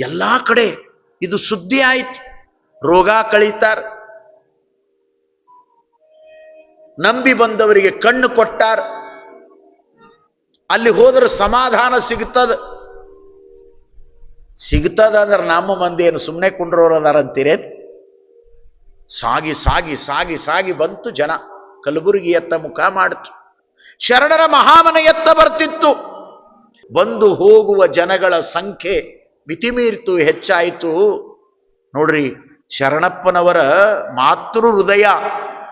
ಎಲ್ಲಾ ಕಡೆ ಇದು ಸುದ್ದಿ ಆಯ್ತು. ರೋಗ ಕಳೀತಾರ. ನಂಬಿ ಬಂದವರಿಗೆ ಕಣ್ಣು ಕೊಟ್ಟಾರ. ಅಲ್ಲಿ ಹೋದ್ರೆ ಸಮಾಧಾನ ಸಿಗ್ತದ. ಸಿಗ್ತದ ಅಂದ್ರೆ ನಮ್ಮ ಮಂದಿ ಏನು ಸುಮ್ಮನೆ ಕುಂಡ್ರೋರು ಅದಾರಂತೀರೇನು ಸಾಗಿ ಸಾಗಿ ಸಾಗಿ ಸಾಗಿ ಬಂತು ಜನ. ಕಲಬುರಗಿ ಎತ್ತ ಮುಖ ಮಾಡಿತು. ಶರಣರ ಮಹಾಮನೆಯತ್ತ ಬರ್ತಿತ್ತು. ಬಂದು ಹೋಗುವ ಜನಗಳ ಸಂಖ್ಯೆ ಮಿತಿಮೀರಿತು, ಹೆಚ್ಚಾಯಿತು. ನೋಡ್ರಿ, ಶರಣಪ್ಪನವರ ಮಾತೃ ಹೃದಯ,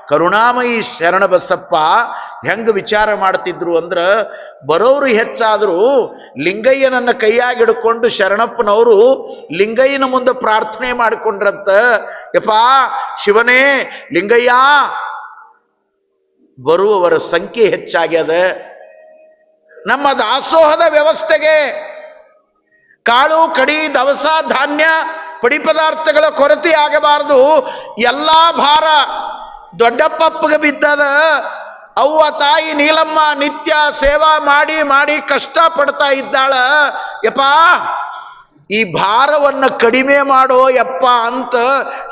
ಕರುಣಾಮಯಿ ಶರಣ ಬಸಪ್ಪ ಹೆಂಗ ವಿಚಾರ ಮಾಡ್ತಿದ್ರು ಅಂದ್ರ ಬರೋರು ಹೆಚ್ಚಾದರೂ ಲಿಂಗಯ್ಯನನ್ನ ಕೈಯಾಗಿ ಹಿಡ್ಕೊಂಡು ಶರಣಪ್ಪನವರು ಲಿಂಗಯ್ಯನ ಮುಂದೆ ಪ್ರಾರ್ಥನೆ ಮಾಡಿಕೊಂಡ್ರಂತ. ಯಪ್ಪಾ, ಶಿವನೇ, ಲಿಂಗಯ್ಯ, ಬರುವವರ ಸಂಖ್ಯೆ ಹೆಚ್ಚಾಗ್ಯದ. ನಮ್ಮ ದಾಸೋಹದ ವ್ಯವಸ್ಥೆಗೆ ಕಾಳು, ಕಡಿ, ದವಸ, ಧಾನ್ಯ, ಪಡಿ ಪದಾರ್ಥಗಳ ಕೊರತೆ ಆಗಬಾರದು. ಎಲ್ಲಾ ಭಾರ ದೊಡ್ಡಪ್ಪಪ್ಪಗೆ ಬಿದ್ದದ. ಅವ್ವ ತಾಯಿ ನೀಲಮ್ಮ ನಿತ್ಯ ಸೇವಾ ಮಾಡಿ ಮಾಡಿ ಕಷ್ಟ ಪಡ್ತಾ ಇದ್ದಾಳ. ಯಪ್ಪ, ಈ ಭಾರವನ್ನ ಕಡಿಮೆ ಮಾಡೋ ಯಪ್ಪ ಅಂತ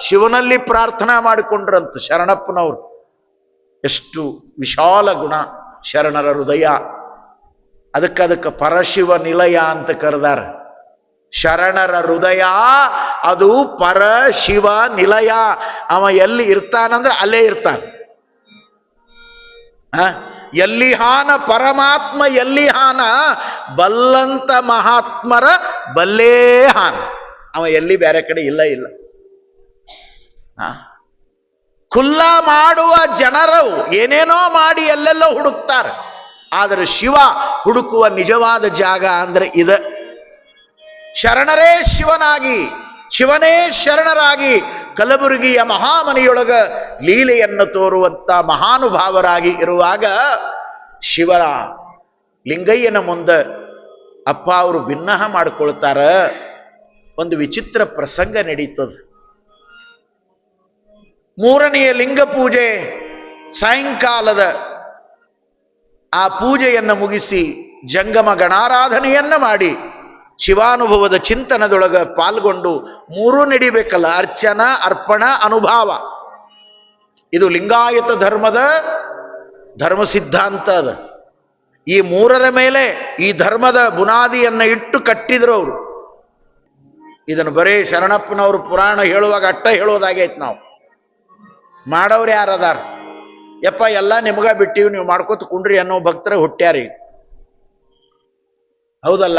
ಶಿವನಲ್ಲಿ ಪ್ರಾರ್ಥನಾ ಮಾಡಿಕೊಂಡ್ರಂತ ಶರಣಪ್ಪನವರು. ಎಷ್ಟು ವಿಶಾಲ ಗುಣ ಶರಣರ ಹೃದಯ. ಅದಕ್ಕೆ ಅದಕ್ಕೆ ಪರಶಿವ ನಿಲಯ ಅಂತ ಕರೆದಾರ. ಶರಣರ ಹೃದಯ, ಅದು ಪರ ಶಿವ ನಿಲಯ. ಅವ ಎಲ್ಲಿ ಇರ್ತಾನಂದ್ರೆ ಅಲ್ಲೇ ಇರ್ತಾನೆ? ಎಲ್ಲಿ ಹಾನ ಪರಮಾತ್ಮ, ಎಲ್ಲಿ ಹಾನ ಬಲ್ಲಂತ ಮಹಾತ್ಮರ ಬಲ್ಲೇ ಹಾನ. ಅವ ಎಲ್ಲಿ ಬೇರೆ ಕಡೆ ಇಲ್ಲ ಇಲ್ಲ. ಖುಲ್ಲ ಮಾಡುವ ಜನರು ಏನೇನೋ ಮಾಡಿ ಎಲ್ಲೆಲ್ಲೋ ಹುಡುಕ್ತಾರೆ. ಆದರೆ ಶಿವ ಹುಡುಕುವ ನಿಜವಾದ ಜಾಗ ಅಂದ್ರೆ ಇದ ಶರಣರೇ ಶಿವನಾಗಿ, ಶಿವನೇ ಶರಣರಾಗಿ, ಕಲಬುರಗಿಯ ಮಹಾಮನೆಯೊಳಗ ಲೀಲೆಯನ್ನು ತೋರುವಂತ ಮಹಾನುಭಾವರಾಗಿ ಇರುವಾಗ ಶಿವನ ಲಿಂಗಯ್ಯನ ಮುಂದೆ ಅಪ್ಪ ಅವರು ಭಿನ್ನಹ ಮಾಡಿಕೊಳ್ತಾರ. ಒಂದು ವಿಚಿತ್ರ ಪ್ರಸಂಗ ನಡೀತದ. ಮೂರನೆಯ ಲಿಂಗ ಪೂಜೆ ಸಾಯಂಕಾಲದ ಆ ಪೂಜೆಯನ್ನು ಮುಗಿಸಿ ಜಂಗಮ ಗಣಾರಾಧನೆಯನ್ನ ಮಾಡಿ ಶಿವಾನುಭವದ ಚಿಂತನದೊಳಗ ಪಾಲ್ಗೊಂಡು ಮೂರೂ ನಡಿಬೇಕಲ್ಲ, ಅರ್ಚನ, ಅರ್ಪಣ, ಅನುಭಾವ. ಇದು ಲಿಂಗಾಯತ ಧರ್ಮದ ಧರ್ಮ ಸಿದ್ಧಾಂತ ಅದ. ಈ ಮೂರರ ಮೇಲೆ ಈ ಧರ್ಮದ ಬುನಾದಿಯನ್ನು ಇಟ್ಟು ಕಟ್ಟಿದ್ರು ಅವರು. ಇದನ್ನು ಬರೀ ಶರಣಪ್ಪನವರು ಪುರಾಣ ಹೇಳುವಾಗ ಅಟ್ಟ ಹೇಳೋದಾಗೈತೆ ನಾವು. ಮಾಡೋರು ಯಾರದಾರ? ಯಪ್ಪ, ಎಲ್ಲ ನಿಮಗ ಬಿಟ್ಟಿವಿ, ನೀವು ಮಾಡ್ಕೋತ ಕುಂಡ್ರಿ ಅನ್ನೋ ಭಕ್ತರ ಹುಟ್ಟ್ಯಾರಿ. ಹೌದಲ್ಲ?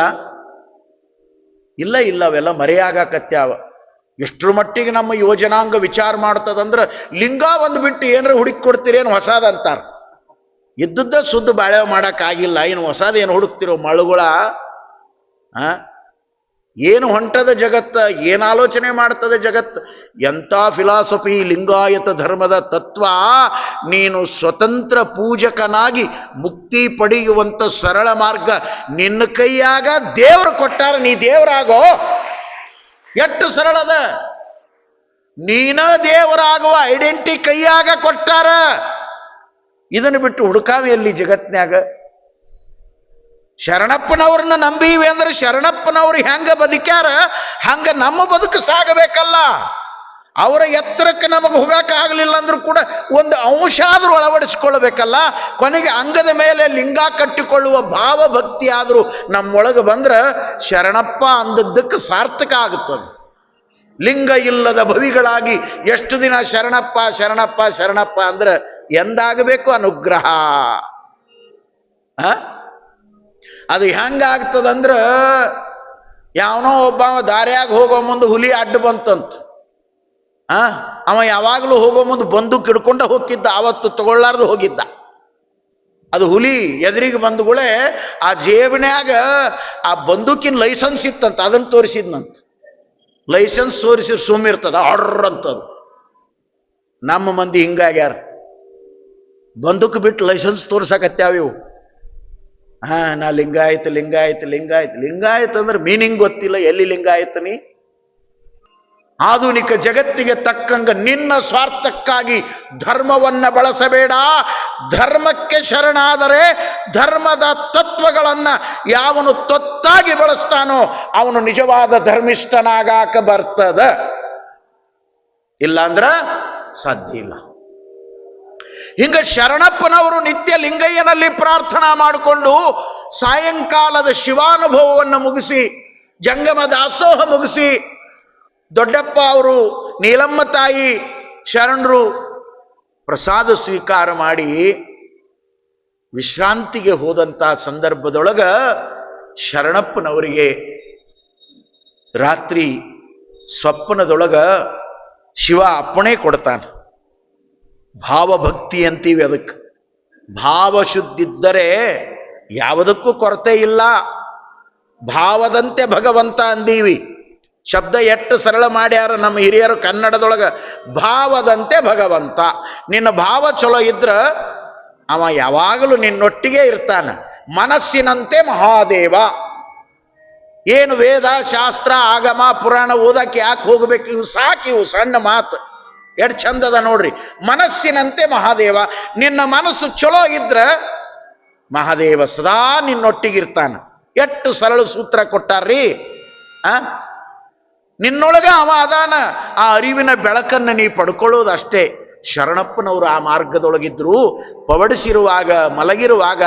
ಇಲ್ಲ ಇಲ್ಲ, ಅವೆಲ್ಲ ಮರೆಯಾಗಕತ್ಯಾವ ಎಷ್ಟರ ಮಟ್ಟಿಗೆ ನಮ್ಮ ಯೋಜನಾಂಗ ವಿಚಾರ ಮಾಡ್ತದಂದ್ರೆ ಲಿಂಗ ಒಂದು ಬಿಟ್ಟು ಏನಾರು ಹುಡುಕಿ ಕೊಡ್ತೀರೇನು ಅಂತಾರೆ. ಇದ್ದದ್ದ ಸುದ್ದು ಬಾಳೆ ಮಾಡೋಕ್ಕಾಗಿಲ್ಲ ಏನು ಹೊಸದೇನು ಹುಡುಕ್ತಿರೋ ಮಳುಗಳ ಏನು ಹೊಂಟದ ಜಗತ್ತ, ಏನು ಆಲೋಚನೆ ಮಾಡ್ತದೆ ಜಗತ್ ಎಂಥ ಫಿಲಾಸಫಿ ಲಿಂಗಾಯತ ಧರ್ಮದ ತತ್ವ? ನೀನು ಸ್ವತಂತ್ರ ಪೂಜಕನಾಗಿ ಮುಕ್ತಿ ಪಡೆಯುವಂಥ ಸರಳ ಮಾರ್ಗ. ನಿನ್ನ ಕೈಯಾಗ ದೇವರು ಕೊಟ್ಟಾರ, ನೀ ದೇವರಾಗೋ? ಎಷ್ಟು ಸರಳದ ನೀನ ದೇವರಾಗುವ ಐಡೆಂಟಿ ಕೈಯಾಗ ಕೊಟ್ಟಾರ. ಇದನ್ನು ಬಿಟ್ಟು ಹುಡುಕಾವಿ ಎಲ್ಲಿ ಜಗತ್ನ್ಯಾಗ. ಶರಣಪ್ಪನವ್ರನ್ನ ನಂಬೀವಿ ಅಂದ್ರೆ ಶರಣಪ್ಪನವ್ರು ಹೆಂಗ ಬದುಕ್ಯಾರ? ಹಂಗ ನಮ್ಮ ಬದುಕು ಸಾಗಬೇಕಲ್ಲ. ಅವರ ಎತ್ತರಕ್ಕೆ ನಮಗೆ ಹೋಗಕ್ಕೆ ಆಗಲಿಲ್ಲ ಅಂದ್ರೂ ಕೂಡ ಒಂದು ಅಂಶ ಆದರೂ ಅಳವಡಿಸ್ಕೊಳ್ಬೇಕಲ್ಲ? ಕೊನೆಗೆ ಅಂಗದ ಮೇಲೆ ಲಿಂಗ ಕಟ್ಟಿಕೊಳ್ಳುವ ಭಾವ ಭಕ್ತಿ ಆದರೂ ನಮ್ಮೊಳಗೆ ಬಂದ್ರೆ ಶರಣಪ್ಪ ಅಂದದ್ದಕ್ಕೆ ಸಾರ್ಥಕ ಆಗುತ್ತದೆ. ಲಿಂಗ ಇಲ್ಲದ ಭವಿಗಳಾಗಿ ಎಷ್ಟು ದಿನ ಶರಣಪ್ಪ ಶರಣಪ್ಪ ಶರಣಪ್ಪ ಅಂದ್ರೆ ಎಂದಾಗಬೇಕು ಅನುಗ್ರಹ? ಅದು ಹೆಂಗಾಗ್ತದಂದ್ರ ಯಾವನೋ ಒಬ್ಬ ದಾರ್ಯಾಗ ಹೋಗೋ ಮುಂದೆ ಹುಲಿ ಅಡ್ಡ ಬಂತಂತ. ಆ? ಅವ ಯಾವಾಗಲೂ ಹೋಗೋ ಮುಂದೆ ಬಂದೂಕ್ ಹಿಡ್ಕೊಂಡ ಹೋಗಿದ್ದ ಆವತ್ತು ತಗೊಳ್ಳಾರ್ದು ಹೋಗಿದ್ದ. ಅದು ಹುಲಿ ಎದುರಿಗೆ ಬಂದಗಳೇ ಆ ಜೇಬಿನ್ಯಾಗ ಆ ಬಂದೂಕಿನ ಲೈಸೆನ್ಸ್ ಇತ್ತಂತ, ಅದನ್ನು ತೋರಿಸಿದ್ನಂತ. ಲೈಸೆನ್ಸ್ ತೋರಿಸಿ ಸುಮ್ಮಿರ್ತದ ಆರ್ಡರ್ ಅಂತದು ನಮ್ಮ ಮಂದಿ ಹಿಂಗಾಗ್ಯಾರ. ಬಂದೂಕ್ ಬಿಟ್ಟು ಲೈಸೆನ್ಸ್ ತೋರ್ಸಕತ್ಯಾವ ಇವು. ಹಾ ನಾ ಲಿಂಗಾಯತ್ ಲಿಂಗಾಯತ್ ಲಿಂಗಾಯತ್. ಲಿಂಗಾಯತ್ ಅಂದ್ರೆ ಮೀನಿಂಗ್ ಗೊತ್ತಿಲ್ಲ, ಎಲ್ಲಿ ಲಿಂಗಾಯತ್ ನೀ ಆಧುನಿಕ ಜಗತ್ತಿಗೆ ತಕ್ಕಂಗ ನಿನ್ನ ಸ್ವಾರ್ಥಕ್ಕಾಗಿ ಧರ್ಮವನ್ನ ಬಳಸಬೇಡ. ಧರ್ಮಕ್ಕೆ ಶರಣಾದರೆ ಧರ್ಮದ ತತ್ವಗಳನ್ನ ಯಾವನು ತೊತ್ತಾಗಿ ಬಳಸ್ತಾನೋ ಅವನು ನಿಜವಾದ ಧರ್ಮಿಷ್ಠನಾಗಾಕ ಬರ್ತದ. ಇಲ್ಲಾಂದ್ರ ಸಾಧ್ಯ ಇಲ್ಲ. ಹಿಂಗ ಶರಣಪ್ಪನವರು ನಿತ್ಯ ಲಿಂಗಯ್ಯನಲ್ಲಿ ಪ್ರಾರ್ಥನಾ ಮಾಡಿಕೊಂಡು ಸಾಯಂಕಾಲದ ಶಿವಾನುಭವವನ್ನು ಮುಗಿಸಿ ಜಂಗಮ ದಾಸೋಹ ಮುಗಿಸಿ ದೊಡ್ಡಪ್ಪ ಅವರು ನೀಲಮ್ಮ ತಾಯಿ ಶರಣರು ಪ್ರಸಾದ ಸ್ವೀಕಾರ ಮಾಡಿ ವಿಶ್ರಾಂತಿಗೆ ಹೋದಂತ ಸಂದರ್ಭದೊಳಗ ಶರಣಪ್ಪನವರಿಗೆ ರಾತ್ರಿ ಸ್ವಪ್ನದೊಳಗ ಶಿವ ಅಪ್ಪಣೆ ಕೊಡ್ತಾನೆ. ಭಾವಭಕ್ತಿ ಅಂತೀವಿ ಅದಕ್ಕೆ. ಭಾವ ಶುದ್ಧಿದ್ದರೆ ಯಾವುದಕ್ಕೂ ಕೊರತೆ ಇಲ್ಲ. ಭಾವದಂತೆ ಭಗವಂತ ಅಂದೀವಿ. ಶಬ್ದ ಎಷ್ಟು ಸರಳ ಮಾಡ್ಯಾರ ನಮ್ಮ ಹಿರಿಯರು ಕನ್ನಡದೊಳಗೆ? ಭಾವದಂತೆ ಭಗವಂತ. ನಿನ್ನ ಭಾವ ಚಲೋ ಇದ್ರ ಅವ ಯಾವಾಗಲೂ ನಿನ್ನೊಟ್ಟಿಗೆ ಇರ್ತಾನ. ಮನಸ್ಸಿನಂತೆ ಮಹಾದೇವ. ಏನು ವೇದ, ಶಾಸ್ತ್ರ, ಆಗಮ, ಪುರಾಣ ಓದಕ್ಕೆ ಯಾಕೆ ಹೋಗ್ಬೇಕು? ಇವು ಸಾಕು ಇವು ಸಣ್ಣ ಮಾತು. ಎಷ್ಟು ಚಂದದ ನೋಡ್ರಿ. ಮನಸ್ಸಿನಂತೆ ಮಹಾದೇವ. ನಿನ್ನ ಮನಸ್ಸು ಚಲೋ ಇದ್ರ ಮಹಾದೇವ ಸದಾ ನಿನ್ನೊಟ್ಟಿಗಿರ್ತಾನ. ಎಷ್ಟು ಸರಳ ಸೂತ್ರ ಕೊಟ್ಟಾರ್ರಿ? ಆ? ನಿನ್ನೊಳಗ ಅವ ಅದಾನ. ಆ ಅರಿವಿನ ಬೆಳಕನ್ನು ನೀ ಪಡ್ಕೊಳ್ಳೋದಷ್ಟೇ. ಶರಣಪ್ಪನವರು ಆ ಮಾರ್ಗದೊಳಗಿದ್ರು. ಪವಡಿಸಿರುವಾಗ, ಮಲಗಿರುವಾಗ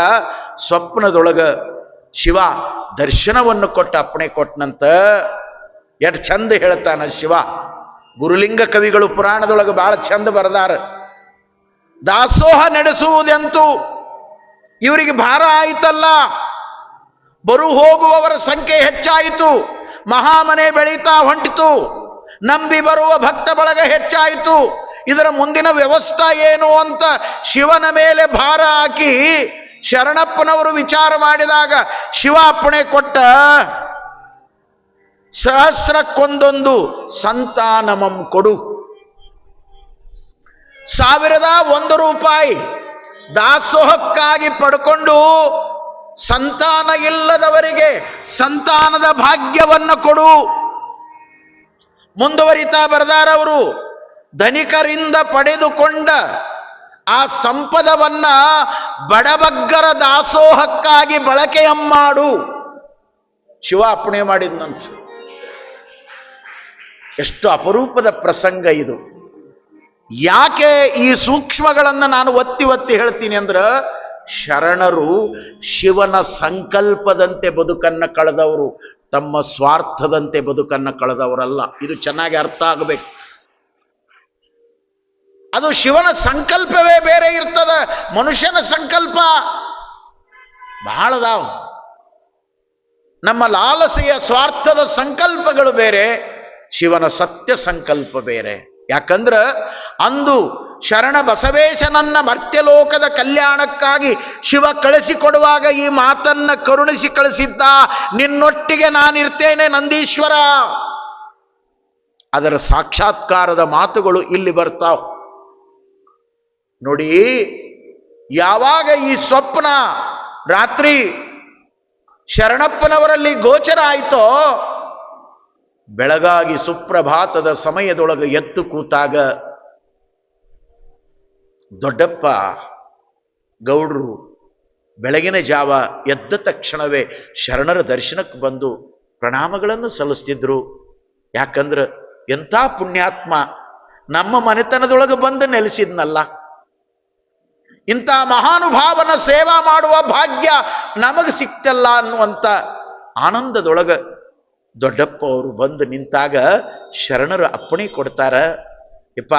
ಸ್ವಪ್ನದೊಳಗ ಶಿವ ದರ್ಶನವನ್ನು ಕೊಟ್ಟ, ಅಪ್ಪಣೆ ಕೊಟ್ಟನಂತ ಎಷ್ಟು ಚಂದ ಹೇಳ್ತಾನ ಶಿವ. ಗುರುಲಿಂಗ ಕವಿಗಳು ಪುರಾಣದೊಳಗೆ ಬಹಳ ಚಂದ ಬರೆದಾರ. ದಾಸೋಹ ನಡೆಸುವುದೆಂತೂ ಇವರಿಗೆ ಭಾರ ಆಯಿತಲ್ಲ. ಬರು ಹೋಗುವವರ ಸಂಖ್ಯೆ ಹೆಚ್ಚಾಯಿತು. ಮಹಾಮನೆ ಬೆಳೀತಾ ಹೊಂಟಿತು. ನಂಬಿ ಬರುವ ಭಕ್ತ ಬಳಗ ಹೆಚ್ಚಾಯಿತು. ಇದರ ಮುಂದಿನ ವ್ಯವಸ್ಥೆ ಏನು ಅಂತ ಶಿವನ ಮೇಲೆ ಭಾರ ಹಾಕಿ ಶರಣಪ್ಪನವರು ವಿಚಾರ ಮಾಡಿದಾಗ ಶಿವ ಅಪ್ಪಣೆ ಕೊಟ್ಟ ಸಹಸ್ರಕ್ಕೊಂದೊಂದು ಸಂತಾನಮಂ ಕೊಡು. ಸಾವಿರದ ಒಂದು ರೂಪಾಯಿ ದಾಸೋಹಕ್ಕಾಗಿ ಪಡ್ಕೊಂಡು ಸಂತಾನ ಇಲ್ಲದವರಿಗೆ ಸಂತಾನದ ಭಾಗ್ಯವನ್ನು ಕೊಡು. ಮುಂದುವರಿತಾ ಬರೆದಾರವರು, ಧನಿಕರಿಂದ ಪಡೆದುಕೊಂಡ ಆ ಸಂಪದವನ್ನ ಬಡಬಗ್ಗರ ದಾಸೋಹಕ್ಕಾಗಿ ಬಳಕೆಯಮ್ಮಾಡು ಶಿವ ಅಪ್ಪಣೆ ಮಾಡಿದ್ನಂತ. ಎಷ್ಟು ಅಪರೂಪದ ಪ್ರಸಂಗ ಇದು. ಯಾಕೆ ಈ ಸೂಕ್ಷ್ಮಗಳನ್ನು ನಾನು ಒತ್ತಿ ಒತ್ತಿ ಹೇಳ್ತೀನಿ ಅಂದ್ರೆ ಶರಣರು ಶಿವನ ಸಂಕಲ್ಪದಂತೆ ಬದುಕನ್ನು ಕಳೆದವರು, ತಮ್ಮ ಸ್ವಾರ್ಥದಂತೆ ಬದುಕನ್ನು ಕಳೆದವರಲ್ಲ. ಇದು ಚೆನ್ನಾಗಿ ಅರ್ಥ ಆಗಬೇಕು. ಅದು ಶಿವನ ಸಂಕಲ್ಪವೇ ಬೇರೆ ಇರ್ತದ. ಮನುಷ್ಯನ ಸಂಕಲ್ಪ ಬಹಳದಾವ. ನಮ್ಮ ಲಾಲಸೆಯ ಸ್ವಾರ್ಥದ ಸಂಕಲ್ಪಗಳು ಬೇರೆ, ಶಿವನ ಸತ್ಯ ಸಂಕಲ್ಪ ಬೇರೆ. ಯಾಕಂದ್ರೆ ಅಂದು ಶರಣ ಬಸವೇಶನನ್ನ ಮರ್ತ್ಯಲೋಕದ ಕಲ್ಯಾಣಕ್ಕಾಗಿ ಶಿವ ಕಳಿಸಿಕೊಡುವಾಗ ಈ ಮಾತನ್ನ ಕರುಣಿಸಿ ಕಳಿಸಿದ್ದ, ನಿನ್ನೊಟ್ಟಿಗೆ ನಾನಿರ್ತೇನೆ ನಂದೀಶ್ವರ. ಅದರ ಸಾಕ್ಷಾತ್ಕಾರದ ಮಾತುಗಳು ಇಲ್ಲಿ ಬರ್ತಾವ. ನೋಡಿ, ಯಾವಾಗ ಈ ಸ್ವಪ್ನ ರಾತ್ರಿ ಶರಣಪ್ಪನವರಲ್ಲಿ ಗೋಚರ ಆಯಿತೋ, ಬೆಳಗಾಗಿ ಸುಪ್ರಭಾತದ ಸಮಯದೊಳಗೆ ಎತ್ತು ಕೂತಾಗ ದೊಡ್ಡಪ್ಪ ಗೌಡ್ರು ಬೆಳಗಿನ ಜಾವ ಎದ್ದ ತಕ್ಷಣವೇ ಶರಣರ ದರ್ಶನಕ್ಕೆ ಬಂದು ಪ್ರಣಾಮಗಳನ್ನು ಸಲ್ಲಿಸ್ತಿದ್ರು. ಯಾಕಂದ್ರೆ ಎಂಥ ಪುಣ್ಯಾತ್ಮ ನಮ್ಮ ಮನೆತನದೊಳಗೆ ಬಂದು ನೆಲೆಸಿದ್ನಲ್ಲ. ಇಂಥ ಮಹಾನುಭಾವನ ಸೇವಾ ಮಾಡುವ ಭಾಗ್ಯ ನಮಗೆ ಸಿಕ್ತಲ್ಲ ಅನ್ನುವಂಥ ಆನಂದದೊಳಗೆ ದೊಡ್ಡಪ್ಪ ಅವರು ಬಂದು ನಿಂತಾಗ ಶರಣರು ಅಪ್ಪಣೆ ಕೊಡ್ತಾರ. ಯಪ್ಪ,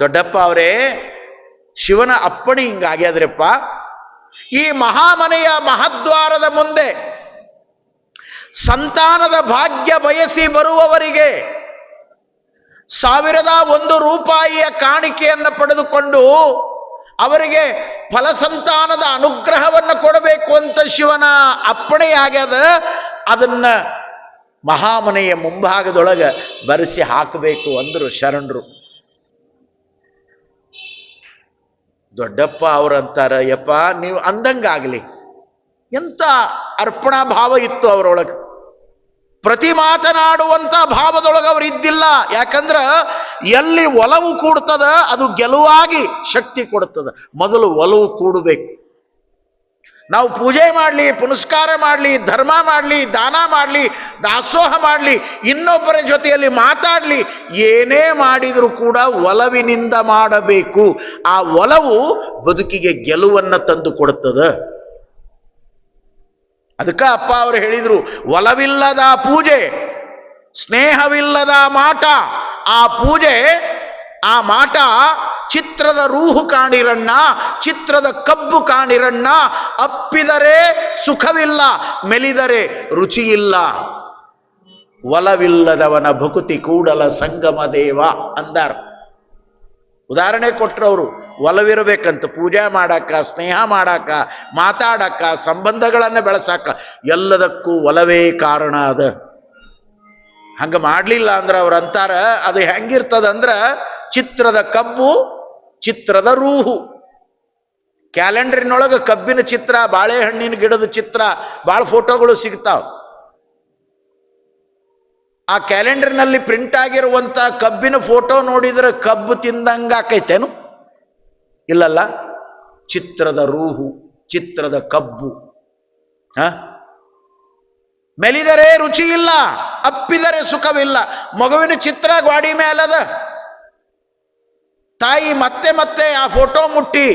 ದೊಡ್ಡಪ್ಪ ಅವರೇ ಶಿವನ ಅಪ್ಪಣೆ ಹಿಂಗಾಗ್ಯಾದ್ರಪ್ಪ ಈ ಮಹಾಮನೆಯ ಮಹದ್ವಾರದ ಮುಂದೆ ಸಂತಾನದ ಭಾಗ್ಯ ಬಯಸಿ ಬರುವವರಿಗೆ ಸಾವಿರದ ಒಂದು ರೂಪಾಯಿಯ ಕಾಣಿಕೆಯನ್ನು ಪಡೆದುಕೊಂಡು ಅವರಿಗೆ ಫಲಸಂತಾನದ ಅನುಗ್ರಹವನ್ನು ಕೊಡಬೇಕು ಅಂತ ಶಿವನ ಅಪ್ಪಣೆಯಾಗ್ಯದ ಅದನ್ನ ಮಹಾಮನೆಯ ಮುಂಭಾಗದೊಳಗೆ ಬರೆಸಿ ಹಾಕಬೇಕು ಅಂದರು ಶರಣರು. ದೊಡ್ಡಪ್ಪ ಅವರಂತಾರ ಯಪ್ಪ, ನೀವು ಅಂದಂಗಾಗಲಿ ಎಂತ ಅರ್ಪಣಾ ಭಾವ ಇತ್ತು ಅವರೊಳಗೆ. ಪ್ರತಿ ಮಾತನಾಡುವಂಥ ಭಾವದೊಳಗೆ ಅವರು ಇದ್ದಿಲ್ಲ. ಯಾಕಂದ್ರೆ ಎಲ್ಲಿ ಒಲವು ಕೂಡ್ತದ, ಅದು ಗೆಲುವಾಗಿ ಶಕ್ತಿ ಕೊಡ್ತದ. ಮೊದಲು ಒಲವು ಕೂಡಬೇಕು. ನಾವು ಪೂಜೆ ಮಾಡಲಿ, ಪುನಸ್ಕಾರ ಮಾಡಲಿ, ಧರ್ಮ ಮಾಡಲಿ, ದಾನ ಮಾಡಲಿ, ದಾಸೋಹ ಮಾಡಲಿ, ಇನ್ನೊಬ್ಬರ ಜೊತೆಯಲ್ಲಿ ಮಾತಾಡಲಿ, ಏನೇ ಮಾಡಿದರೂ ಕೂಡ ಒಲವಿನಿಂದ ಮಾಡಬೇಕು. ಆ ಒಲವು ಬದುಕಿಗೆ ಗೆಲುವನ್ನು ತಂದು ಕೊಡುತ್ತದೆ. ಅದಕ್ಕೆ ಅಪ್ಪ ಅವರು ಹೇಳಿದರು, ಒಲವಿಲ್ಲದ ಪೂಜೆ, ಸ್ನೇಹವಿಲ್ಲದ ಮಾಟ, ಆ ಪೂಜೆ, ಆ ಮಾಟ ಚಿತ್ರದ ರೂಹು ಕಾಣಿರಣ್ಣ, ಚಿತ್ರದ ಕಬ್ಬು ಕಾಣಿರಣ್ಣ, ಅಪ್ಪಿದರೆ ಸುಖವಿಲ್ಲ, ಮೆಲಿದರೆ ರುಚಿಯಿಲ್ಲ. ಒಲವಿಲ್ಲದವನ ಭಕುತಿ ಕೂಡಲ ಸಂಗಮ ದೇವ ಅಂದಾರ. ಉದಾಹರಣೆ ಕೊಟ್ಟರವರು ಒಲವಿರಬೇಕಂತ, ಪೂಜೆ ಮಾಡಾಕ, ಸ್ನೇಹ ಮಾಡಾಕ ಮಾತಾಡಕ್ಕ ಸಂಬಂಧಗಳನ್ನು ಬೆಳೆಸಾಕ, ಎಲ್ಲದಕ್ಕೂ ಒಲವೇ ಕಾರಣ ಅದ. ಹಂಗೆ ಮಾಡಲಿಲ್ಲ ಅಂದ್ರೆ ಅವ್ರು ಅಂತಾರ ಅದು ಹೆಂಗಿರ್ತದಂದ್ರ ಚಿತ್ರದ ಕಬ್ಬು ಚಿತ್ರದ ರೂಹು. ಕ್ಯಾಲೆಂಡರಿನೊಳಗೆ ಕಬ್ಬಿನ ಚಿತ್ರ, ಬಾಳೆಹಣ್ಣಿನ ಗಿಡದ ಚಿತ್ರ ಭಾಳ ಫೋಟೋಗಳು ಸಿಗ್ತಾವ. ಆ ಕ್ಯಾಲೆಂಡರ್ನಲ್ಲಿ ಪ್ರಿಂಟ್ ಆಗಿರುವಂತ ಕಬ್ಬಿನ ಫೋಟೋ ನೋಡಿದ್ರೆ ಕಬ್ಬು ತಿಂದಂಗ ಆಕೈತೇನು? ಇಲ್ಲಲ್ಲ. ಚಿತ್ರದ ರೂಹು, ಚಿತ್ರದ ಕಬ್ಬು. ಹ? ಮೆಲಿದರೆ ರುಚಿ ಇಲ್ಲ, ಅಪ್ಪಿದರೆ ಸುಖವಿಲ್ಲ. ಮಗುವಿನ ಚಿತ್ರ ಗ್ವಾಡಿ ಮೇಲದ ತಾಯಿ ಮತ್ತೆ ಮತ್ತೆ ಆ ಫೋಟೋ ಮುಟ್ಟಿ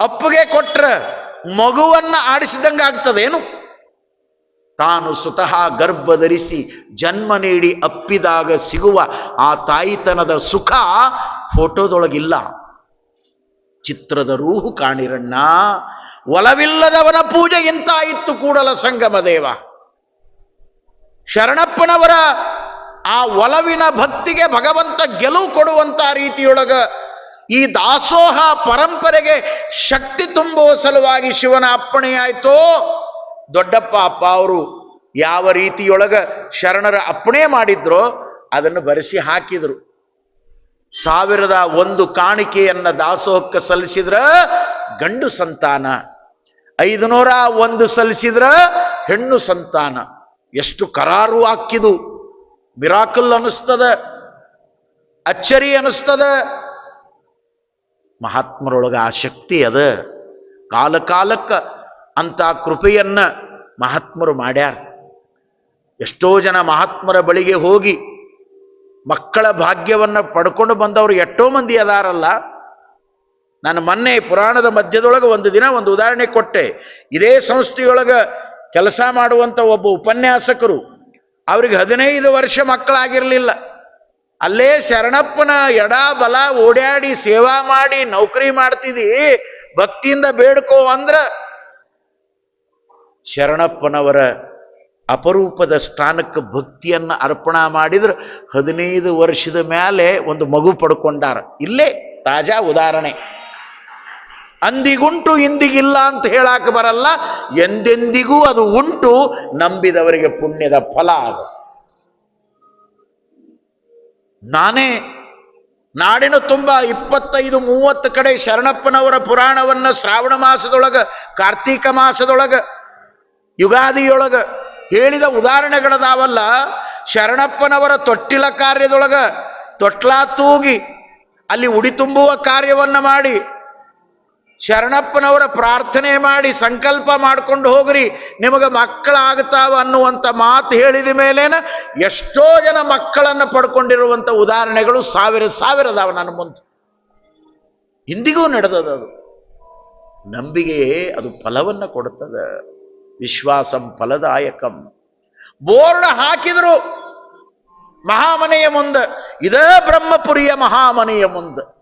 ಅಪ್ಪಗೆ ಕೊಟ್ರ ಮಗುವನ್ನ ಆಡಿಸಿದಂಗ ಆಗ್ತದೇನು ತಾನು ಸ್ವತಃ ಗರ್ಭ ಧರಿಸಿ ಜನ್ಮ ನೀಡಿ ಅಪ್ಪಿದಾಗ ಸಿಗುವ ಆ ತಾಯಿತನದ ಸುಖ ಫೋಟೋದೊಳಗಿಲ್ಲ. ಚಿತ್ರದ ರೂಹು ಕಾಣಿರಣ್ಣ, ಒಲವಿಲ್ಲದವನ ಪೂಜೆ ಇಂತಾಯಿತ್ತು ಕೂಡಲ ಸಂಗಮ ದೇವ. ಶರಣಪ್ಪನವರ ಆ ಒಲವಿನ ಭಕ್ತಿಗೆ ಭಗವಂತ ಗೆಲುವು ಕೊಡುವಂತ ರೀತಿಯೊಳಗ ಈ ದಾಸೋಹ ಪರಂಪರೆಗೆ ಶಕ್ತಿ ತುಂಬುವ ಸಲುವಾಗಿ ಶಿವನ ಅಪ್ಪಣೆಯಾಯ್ತೋ ದೊಡ್ಡಪ್ಪ ಅಪ್ಪ ಅವರು ಯಾವ ರೀತಿಯೊಳಗ ಶರಣರ ಅಪ್ಪಣೆ ಮಾಡಿದ್ರೋ ಅದನ್ನು ಬರೆಸಿ ಹಾಕಿದ್ರು. ಸಾವಿರದ ಒಂದು ಕಾಣಿಕೆಯನ್ನ ದಾಸೋಹಕ್ಕೆ ಸಲ್ಲಿಸಿದ್ರ ಗಂಡು ಸಂತಾನ. ಐದುನೂರ ಒಂದು ಸಲ್ಲಿಸಿದ್ರ ಹೆಣ್ಣು ಸಂತಾನ. ಎಷ್ಟು ಕರಾರು ಹಾಕಿದು ಮಿರಾಕಲ್ ಅನಿಸ್ತದ ಅಚ್ಚರಿ ಅನಿಸ್ತದ ಮಹಾತ್ಮರೊಳಗೆ ಆ ಶಕ್ತಿ ಅದ. ಕಾಲ ಕಾಲಕ್ಕ ಅಂತ ಕೃಪೆಯನ್ನ ಮಹಾತ್ಮರು ಮಾಡ್ಯಾರ. ಎಷ್ಟೋ ಜನ ಮಹಾತ್ಮರ ಬಳಿಗೆ ಹೋಗಿ ಮಕ್ಕಳ ಭಾಗ್ಯವನ್ನ ಪಡ್ಕೊಂಡು ಬಂದವರು ಎಷ್ಟೋ ಮಂದಿ ಅದಾರಲ್ಲ. ನಾನು ಮೊನ್ನೆ ಪುರಾಣದ ಮಧ್ಯದೊಳಗೆ ಒಂದು ದಿನ ಒಂದು ಉದಾಹರಣೆ ಕೊಟ್ಟೆ. ಇದೇ ಸಂಸ್ಥೆಯೊಳಗೆ ಕೆಲಸ ಮಾಡುವಂತ ಒಬ್ಬ ಉಪನ್ಯಾಸಕರು ಅವ್ರಿಗೆ ಹದಿನೈದು ವರ್ಷ ಮಕ್ಕಳಾಗಿರಲಿಲ್ಲ. ಅಲ್ಲೇ ಶರಣಪ್ಪನ ಎಡ ಬಲ ಓಡಾಡಿ ಸೇವಾ ಮಾಡಿ ನೌಕರಿ ಮಾಡ್ತಿದಿ ಭಕ್ತಿಯಿಂದ ಬೇಡ್ಕೋ ಅಂದ್ರ ಶರಣಪ್ಪನವರ ಅಪರೂಪದ ಸ್ಥಾನಕ್ಕೆ ಭಕ್ತಿಯನ್ನು ಅರ್ಪಣಾ ಮಾಡಿದ್ರೆ. ಹದಿನೈದು ವರ್ಷದ ಮೇಲೆ ಒಂದು ಮಗು ಪಡ್ಕೊಂಡಾರ. ಇಲ್ಲೇ ತಾಜಾ ಉದಾಹರಣೆ. ಅಂದಿಗುಂಟು ಇಂದಿಗಿಲ್ಲ ಅಂತ ಹೇಳಾಕ ಬರಲ್ಲ. ಎಂದೆಂದಿಗೂ ಅದು ಉಂಟು, ನಂಬಿದವರಿಗೆ ಪುಣ್ಯದ ಫಲ ಅದು. ನಾನೇ ನಾಡಿನ ತುಂಬ ಇಪ್ಪತ್ತೈದು ಮೂವತ್ತು ಕಡೆ ಶರಣಪ್ಪನವರ ಪುರಾಣವನ್ನ ಶ್ರಾವಣ ಮಾಸದೊಳಗ, ಕಾರ್ತೀಕ ಮಾಸದೊಳಗ, ಯುಗಾದಿಯೊಳಗ ಹೇಳಿದ ಉದಾಹರಣೆಗಳದಾವಲ್ಲ. ಶರಣಪ್ಪನವರ ತೊಟ್ಟಿಲ ಕಾರ್ಯದೊಳಗ ತೊಟ್ಲಾ ತೂಗಿ ಅಲ್ಲಿ ಉಡಿ ತುಂಬುವ ಕಾರ್ಯವನ್ನ ಮಾಡಿ ಶರಣಪ್ಪನವರ ಪ್ರಾರ್ಥನೆ ಮಾಡಿ ಸಂಕಲ್ಪ ಮಾಡ್ಕೊಂಡು ಹೋಗ್ರಿ. ನಿಮಗೆ ಮಕ್ಕಳಾಗ್ತಾವ ಅನ್ನುವಂಥ ಮಾತು ಹೇಳಿದ ಮೇಲೇನ ಎಷ್ಟೋ ಜನ ಮಕ್ಕಳನ್ನು ಪಡ್ಕೊಂಡಿರುವಂಥ ಉದಾಹರಣೆಗಳು ಸಾವಿರ ಸಾವಿರ ಅದಾವ ನನ್ನ ಮುಂದೆ. ಇಂದಿಗೂ ನಡೆದದದು ನಂಬಿಕೆ ಅದು ಫಲವನ್ನು ಕೊಡುತ್ತದೆ. ವಿಶ್ವಾಸಂ ಫಲದಾಯಕಂ. ಬೋರ್ಡ್ ಹಾಕಿದರು ಮಹಾಮನೆಯ ಮುಂದೆ. ಇದೇ ಬ್ರಹ್ಮಪುರಿಯ ಮಹಾಮನೆಯ ಮುಂದೆ.